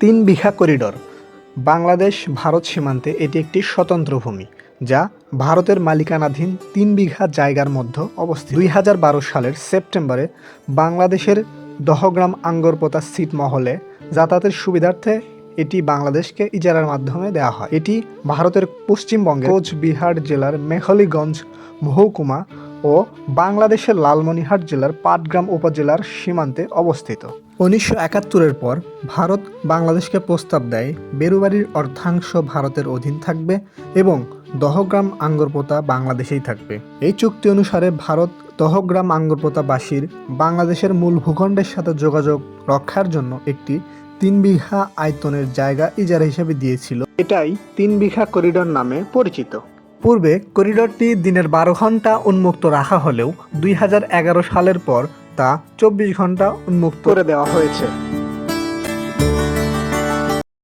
তিন বিঘা করিডোর। বাংলাদেশ ভারত সীমান্তে এটি একটি স্বতন্ত্র ভূমি, যা ভারতের মালিকানাধীন তিন বিঘা জায়গার মধ্যে অবস্থিত। দুই হাজার বারো সালের সেপ্টেম্বরে বাংলাদেশের দহগ্রাম আঙ্গরপোতা সিট মহলে যাতায়াতের সুবিধার্থে এটি বাংলাদেশকে ইজারার মাধ্যমে দেওয়া হয়। এটি ভারতের পশ্চিমবঙ্গের কোচবিহার জেলার মেখলিগঞ্জ মহকুমা ও বাংলাদেশের লালমনিরহাট জেলার পাটগ্রাম উপজেলার সীমান্তে অবস্থিত। উনিশশো একাত্তরের পর ভারত বাংলাদেশকে প্রস্তাব দেয়, বেরুবাড়ির অর্ধাংশ ভারতের অধীন থাকবে এবং দহগ্রাম আঙ্গরপোতা বাংলাদেশেই থাকবে। এই চুক্তি অনুসারে ভারত দহগ্রাম আঙ্গরপোতাবাসীর বাংলাদেশের মূল ভূখণ্ডের সাথে যোগাযোগ রক্ষার জন্য একটি তিন বিঘা আয়তনের জায়গা ইজারা হিসেবে দিয়েছিল। এটাই তিন বিঘা করিডোর নামে পরিচিত। পূর্বে করিডোরটি দিনের বারো ঘণ্টা উন্মুক্ত রাখা হলেও দুই হাজার এগারো সালের পর তা চব্বিশ ঘণ্টা উন্মুক্ত করে দেওয়া হয়েছে।